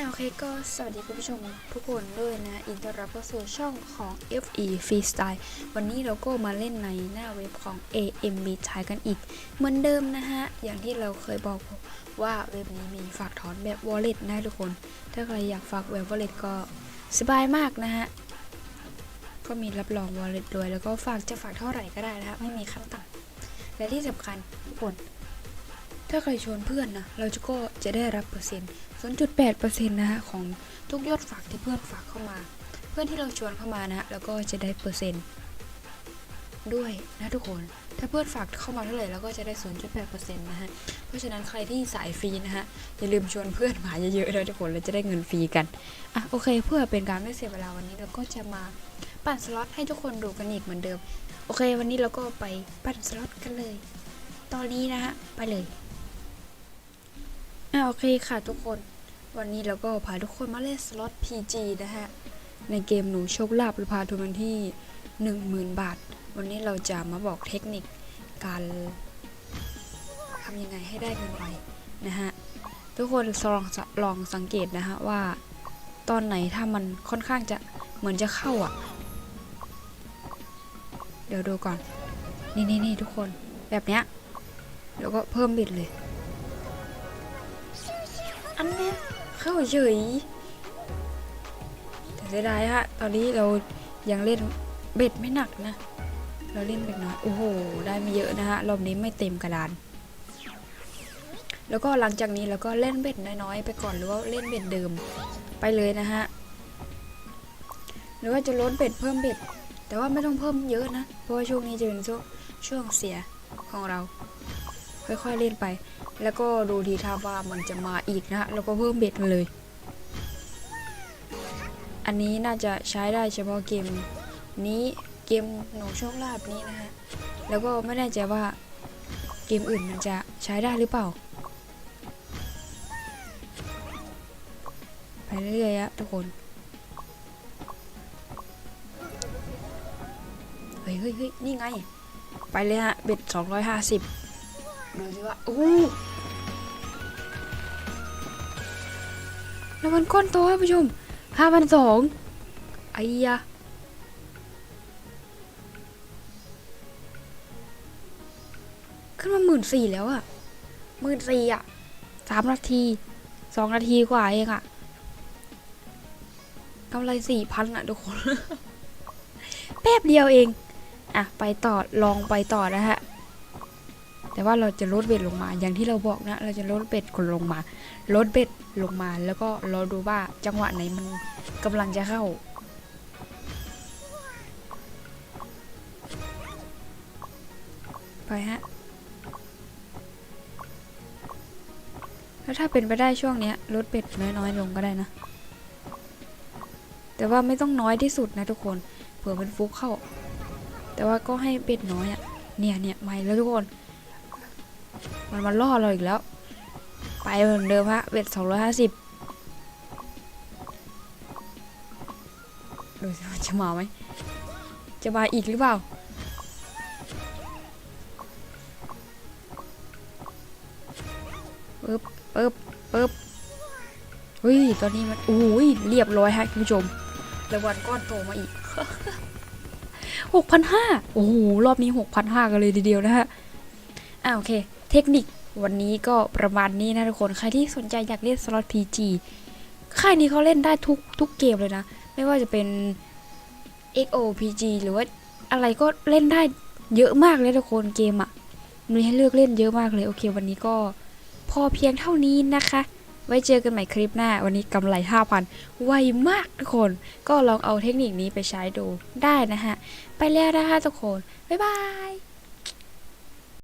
อ่าโอเคก็สวัสดีคุณผู้ชมทุกคนด้วยนะ อินเตอร์รับเข้าสู่ช่องของ FE Freestyle วันนี้เราก็มาเล่นในหน้าเว็บของ AMB ชายกันอีก เหมือนเดิมนะฮะ อย่างที่เราเคยบอกว่าเว็บนี้มีฝากถอนแบบ wallet นะทุกคน ถ้าใครอยากฝากแบบ wallet ก็สบายมากนะฮะ ก็มีรับรอง wallet ด้วย แล้วก็ฝากจะฝากเท่าไหร่ก็ได้นะคะไม่มีขั้นต่ำและที่สำคัญทุกคน ถ้าใครชวนเพื่อนนะเราจะก็จะได้รับเปอร์เซ็นต์ 0.8%นะฮะของทุกยอดฝากที่เพื่อนฝากเข้ามา เพื่อนที่เราชวนเข้ามานะฮะแล้วก็จะได้เปอร์เซ็นต์ด้วยนะทุกคน ถ้าเพื่อนฝากเข้ามาเท่าไหร่เราก็จะได้ 0.8%นะฮะ เพราะฉะนั้นใครที่สายฟรีนะฮะ อย่าลืมชวนเพื่อนมาเยอะๆนะทุกคนเราจะได้เงินฟรีกัน อะโอเค เพื่อเป็นการไม่เสียเวลาวันนี้เราก็จะมาปั่นสล็อตให้ทุกคนดูกันอีกเหมือนเดิม โอเค วันนี้เราก็ไปปั่นสล็อตกันเลย ตอนนี้นะฮะ ไปเลย อ่าโอเคค่ะทุกคน วันนี้เราก็พาทุกคนมาเล่นสล็อต PG นะฮะ ในเกมหนูโชคลาภหรือพาทุนันที่ 10,000 บาท วันนี้เราจะมาบอกเทคนิคการทำยังไงให้ได้เงินไวนะฮะ ทุกคนลองลองสังเกตนะฮะว่า ตอนไหนถ้ามันค่อนข้างจะเหมือนจะเข้าอะ เดี๋ยวดูก่อน นี่นี่นี่ทุกคนแบบเนี้ย แล้วก็เพิ่มบิดเลย อันเนี้ยเข้าเฉยแต่เสียดายฮะ ตอนนี้เรายังเล่นเบ็ดไม่หนักนะ เราเล่นเบ็ดน้อย โอ้โห ได้ไม่เยอะนะฮะ รอบนี้ไม่เต็มกระดาน แล้วก็หลังจากนี้เราก็เล่นเบ็ดน้อยๆ ไปก่อนหรือว่าเล่นเบ็ดเดิมไปเลยนะฮะ หรือว่าจะลดเบ็ดเพิ่มเบ็ด แต่ว่าไม่ต้องเพิ่มเยอะนะ เพราะว่าช่วงนี้จะเป็นช่วงช่วงเสียของเรา ค่อยๆเล่นไป แล้วก็ดูทีท่าว่ามันจะมาอีกนะแล้วก็เพิ่มเบ็ดมาเลย อันนี้น่าจะใช้ได้เฉพาะเกมนี้เกมหนูโชคลาภนี้นะฮะ แล้วก็ไม่แน่ใจว่าเกมอื่นมันจะใช้ได้หรือเปล่า ไปเรื่อยๆอะทุกคนเฮ้ยเฮ้ยเฮ้ยนี่ไง ไปเลยฮะ เบ็ด 250 ดูสิว่า อู้ แล้วมันก้อนโตครับผู้ชมห้าพันสองไอ้ยะขึ้นมาหมื่นสี่แล้วอะหมื่นสี่อะสามนาทีสองนาทีกว่าเองอะกำไรสี่พันอะทุกคน แป๊บเดียวเอง อะ ไปต่อลองไปต่อนะฮะ แต่ว่าเราจะลดเบ็ดลงมา อย่างที่เราบอกนะ เราจะลดเบ็ดคนลงมา ลดเบ็ดลงมา แล้วก็รอดูว่าจังหวะไหนมันกำลังจะเข้า ไปฮะ แล้วถ้าเป็นไปได้ช่วงเนี้ยลดเบ็ดน้อยๆลงก็ได้นะ แต่ว่าไม่ต้องน้อยที่สุดนะทุกคน เผื่อเป็นฟุกเข้า แต่ว่าก็ให้เบ็ดน้อยอะ่ะเนี่ยเนี่ยไม่แล้วทุกคน มันมาล่อเราอีกแล้ว ไปเหมือนเดิมฮะเบ็ดสองร้อยห้าสิบดูสิจะมาไหม จะมาอีกหรือเปล่า ปึ๊บปึ๊บปึ๊บเฮ้ย ตอนนี้มันโอ้ย เรียบร้อยฮะคุณผู้ชมรางวัลก้อนโตมาอีกหกพันห้าโอ้โห รอบนี้หกพันห้ากันเลยทีเดียวนะฮะ อ่าโอเค เทคนิควันนี้ก็ประมาณนี้นะทุกคน ใครที่สนใจอยากเล่นสล็อต PG ค่ายนี้เขาเล่นได้ทุกทุกเกมเลยนะ ไม่ว่าจะเป็น XO PG หรือว่าอะไรก็เล่นได้เยอะมากเลยทุกคนเกมอะ่ะมีให้เลือกเล่นเยอะมากเลย โอเค วันนี้ก็พอเพียงเท่านี้นะคะ ไว้เจอกันใหม่คลิปหน้า วันนี้กำไร 5,000 ไวมากทุกคน ก็ลองเอาเทคนิคนี้ไปใช้ดูได้นะฮะ ไปแล้วนะคะทุกคน บ๊ายบาย